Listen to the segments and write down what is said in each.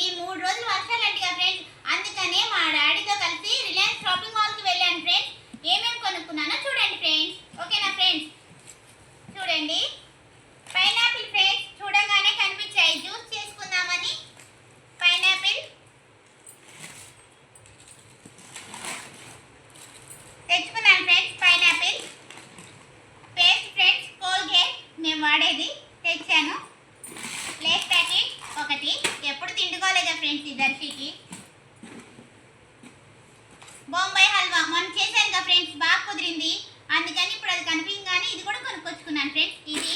ఈ మూడు రోజులు వర్షాలు అంటిగా ఫ్రెండ్స్. అందుకనే మా డాడీతో కలిసి రిలయన్స్ షాపింగ్ మాల్కి వెళ్ళాను ఫ్రెండ్స్ ఏమేమి కొనుక్కున్నానో చూడండి ఫ్రెండ్స్ ఓకేనా ఫ్రెండ్స్ చూడండి పైనాపిల్ ఫ్రెండ్స్ చూడగానే కనిపించాయి జ్యూస్ చేసుకుందామని పైనాపిల్ తెచ్చుకున్నాను friends pineapple paste friends Colgate నేను వాడేది తెచ్చాను లేస్ ప్యాకెట్ ఒకటి ఎప్పుడు తిండుకోలేదా ఫ్రెండ్స్ ఈ దర్శికి బొంబాయి హల్వా మొన్న చేశాను కదా ఫ్రెండ్స్ బాగా కుదిరింది. అందుకని ఇప్పుడు అది కనిపించగానే ఇది కూడా కొనుక్కొచ్చుకున్నాను ఫ్రెండ్స్ ఇది.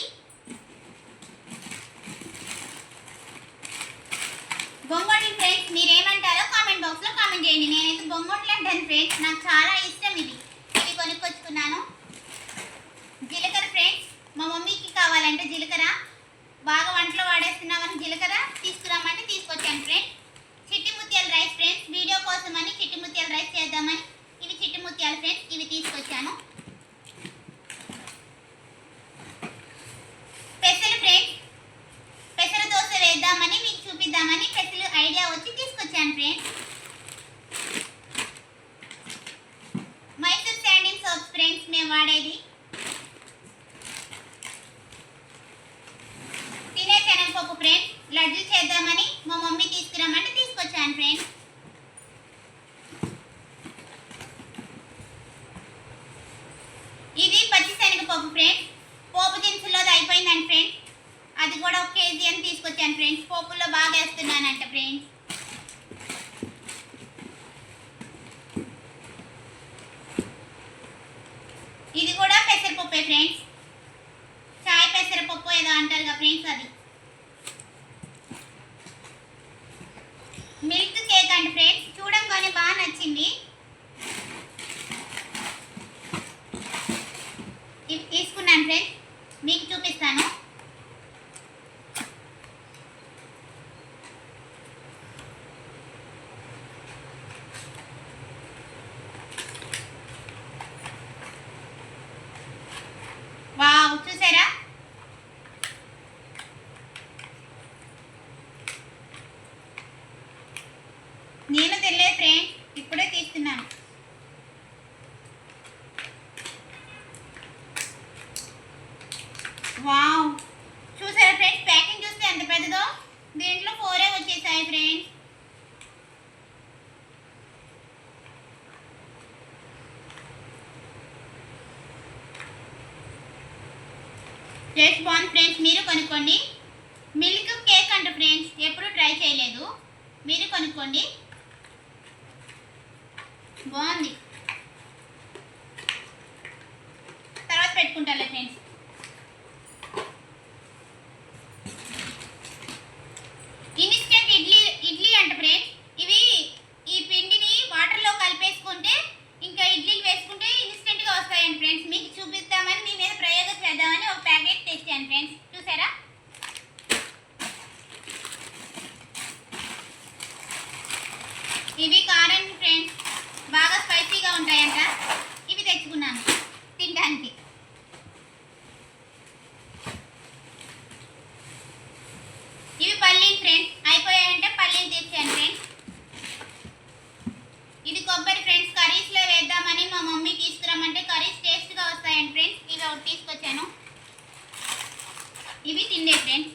గొంగొడి ఫ్రెండ్స్ మీరేమంటారో కామెంట్ బాక్స్లో కామెంట్ చేయండి. నేనైతే గొంగొట్లు అంటాను ఫ్రెండ్స్ నాకు చాలా ఇష్టం ఇది. ఇవి కొనుక్కొచ్చుకున్నాను. జీలకర్ర ఫ్రెండ్స్ మా మమ్మీకి కావాలంటే జీలకర్ర. బాగా వంటలో వాడేస్తున్నామని జీలకర్ర తీసుకురామంటే తీసుకొచ్చాను ఫ్రెండ్స్ చిట్టి ముత్యాల రైస్ ఫ్రెండ్స్ వీడియో కోసం అని చిట్టి ముత్యాల రైస్ చేద్దామని ఇవి చిట్టి ముత్యాల ఫ్రెండ్స్ ఇవి తీసుకొచ్చాను పెసలు ఫ్రెండ్స్ పెసర దోశ వేద్దామని చేద్దామని ప్రతిలు ఐడియా వచ్చి తీసుకొచ్చాను friends. Mysore sandal soaps friends మేము వాడేది. తినే శనగపప్పు ఫ్రెండ్స్ లడ్డు చేద్దామని మా మమ్మీ తీసుకురమ్మంటే తీసుకొచ్చాను ఫ్రెండ్స్ ఇది పచ్చి శనగపప్పు ఫ్రెండ్స్ పోపు దినుసుల్లో అది అయిపోయిందండి ఫ్రెండ్స్ అది కూడా ఒక కేజీ అని తీసుకొచ్చాను ఫ్రెండ్స్ పోపుల్లో బాగా వేస్తున్నానంట ఫ్రెండ్స్ ఇది కూడా పెసరపప్పే ఫ్రెండ్స్ చాయ్ పెసరపప్పు ఏదో అంటారు కదా ఫ్రెండ్స్ అది. మిల్క్ కేక్ అండి ఫ్రెండ్స్ చూడంగానే బాగా నచ్చింది. తీసుకున్నాను ఫ్రెండ్స్ మీకు చూపిస్తాను వావ్ చూసారా నేను తెలియదు ఫ్రెండ్ ఇప్పుడే తీస్తున్నాను వావ్ చూసారా ఫ్రెండ్స్? ప్యాకింగ్ చూస్తే ఎంత పెద్దదో? దీంట్లో ఫోరే వచ్చేసాయి ఫ్రెండ్స్. టేస్ట్ బాగుంది ఫ్రెండ్స్ మీరు కొనుక్కోండి. మిల్క్ కేక్ అంట ఫ్రెండ్స్ ఎప్పుడు ట్రై చేయలేదు. మీరు కొనుక్కోండి. బాగుంది. తర్వాత పెట్టుకుంటాలే ఫ్రెండ్స్ అంట ఫ్రెండ్స్. ఇవి ఈ పిండిని వాటర్లో కలిపేసుకుంటే ఇంకా ఇడ్లీలు వేసుకుంటే ఇన్స్టెంట్గా వస్తాయండి ఫ్రెండ్స్. మీకు చూపిస్తామని మీ మీద ప్రయోగం చేద్దామని ఒక ప్యాకెట్ తెచ్చాను ఫ్రెండ్స్. చూసారా? ఇవి కారం ఫ్రెండ్స్. బాగా స్పైసీగా ఉంటాయంట. ఇవి తెచ్చుకున్నాను తినడానికి. ఇవి పల్లీలు ఫ్రెండ్స్. అయిపోయాయంటే పల్లీలు తెచ్చాను ఫ్రెండ్స్ ఇది కొబ్బరి ఫ్రెండ్స్ కర్రీస్లో వేద్దామని మా మమ్మీ తీసుకురమ్మంటే కర్రీస్ టేస్ట్గా వస్తాయండి ఫ్రెండ్స్ ఇవి ఒకటి తీసుకొచ్చాను. ఇవి తిండే ఫ్రెండ్స్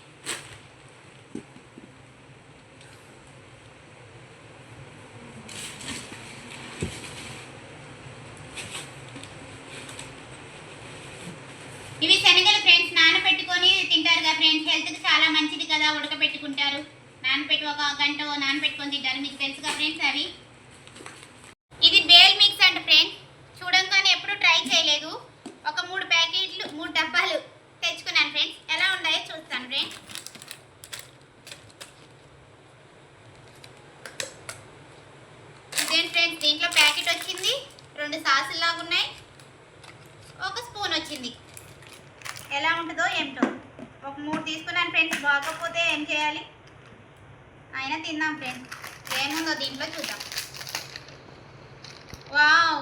ఇవి శనగలు ఫ్రెండ్స్ నానబెట్టుకొని తింటారు కదా ఫ్రెండ్స్ హెల్త్కి చాలా మంచిది కదా ఉడకబెట్టుకుంటారు. నానపెట్టి ఒక గంట నానబెట్టుకొని తింటారు. మీకు తెలుసుగా ఫ్రెండ్స్ అవి. ఇది బేల్ మిక్స్ అంట ఫ్రెండ్స్ చూడంగానే ఎప్పుడు ట్రై చేయలేదు. ఒక మూడు ప్యాకెట్లు మూడు డబ్బాలు తెచ్చుకున్నాను ఫ్రెండ్స్ ఎలా ఉన్నాయో చూస్తాను ఫ్రెండ్స్ ఇదేంటి ఫ్రెండ్స్ దీంట్లో ప్యాకెట్ వచ్చింది. రెండు సాసులు లాగా ఉన్నాయి. ఒక స్పూన్ వచ్చింది. ఎలా ఉంటుందో ఏమిటో ఒక మూడు తీసుకున్నాను ఫ్రెండ్స్ బాగోకపోతే ఏం చేయాలి? అయినా తిందాం ఫ్రెండ్స్ ఏముందో దీంట్లో చూద్దాం. వావ్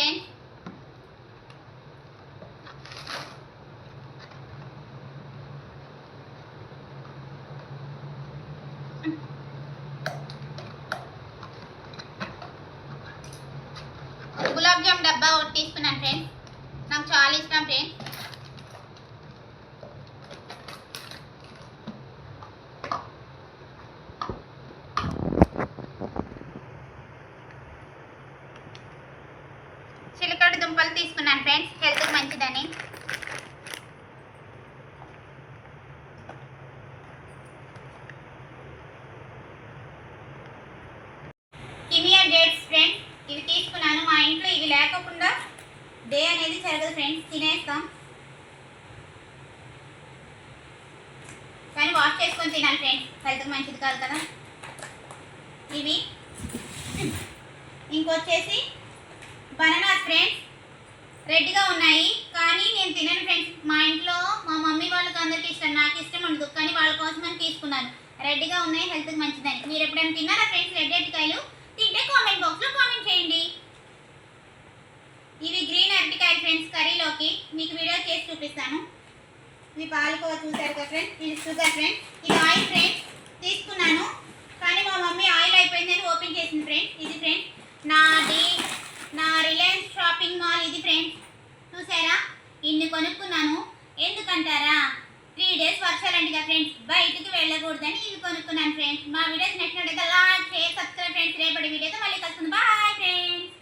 ఫ్రెండ్స్ గులాబ్ జామ్ డబ్బా ఒకటి తీసుకున్నాను ఫ్రెండ్స్. నాకు చాలా ఇష్టం ఫ్రెండ్స్. తీసుకున్నాను ఫ్రెండ్స్. హెల్త్కి మంచిదని. కిమియా డేట్స్ ఫ్రెండ్స్ ఇవి తీసుకున్నాను. మా ఇంట్లో ఇవి లేకుండా డే అనేది జరగదు ఫ్రెండ్స్. తినేస్తాం. కానీ వాష్ చేసుకొని తినాలి ఫ్రెండ్స్. హెల్త్కి మంచిది కాదు కదా. ఇవి. ఇంకొచ్చేసి బనానా ఫ్రెండ్స్. రెడ్గా ఉన్నాయి. కానీ నేను తినను ఫ్రెండ్స్. మా ఇంట్లో మా మమ్మీ వాళ్ళకి అందరికి ఇష్టం. నాకు ఇష్టం ఉండదు. కానీ వాళ్ళ కోసం అని తీసుకున్నాను. రెడ్గా ఉన్నాయి. హెల్త్కి మంచిదని. మీరు ఎప్పుడైనా తిన్నారా ఫ్రెండ్స్ రెడ్ అరటికాయలు? తింటే కామెంట్ బాక్స్లో కామెంట్ చేయండి. ఇవి గ్రీన్ అరటికాయలు ఫ్రెండ్స్ కర్రీలోకి. మీకు వీడియో చేసి చూపిస్తాను. ఇవి పాలకోవ చూసారు కదా ఫ్రెండ్స్? ఇది షుగర్ ఫ్రెండ్స్. ఇది ఆయిల్ ఫ్రెండ్స్. తీసుకున్నాను. కానీ మా మమ్మీ ఆయిల్ అయిపోయిందని ఓపెన్ చేసింది ఫ్రెండ్స్. ఇది ఫ్రెండ్స్ నాది నా రిలయన్స్ షాపింగ్ మాల్ ఇది ఫ్రెండ్స్. చూసారా? ఇన్ని కొనుక్కున్నాను. ఎందుకంటారా? త్రీ డేస్ వర్షాలంటగా ఫ్రెండ్స్. బయటికి వెళ్ళకూడదని ఇవి కొనుక్కున్నాను ఫ్రెండ్స్. మా వీడియోస్ నచ్చినట్టుగా లైక్ చేసి సబ్స్క్రైబ్ ఫ్రెండ్స్ రేపటి వీడియోతో మళ్ళీ కలుస్తుంది బాయ్ ఫ్రెండ్స్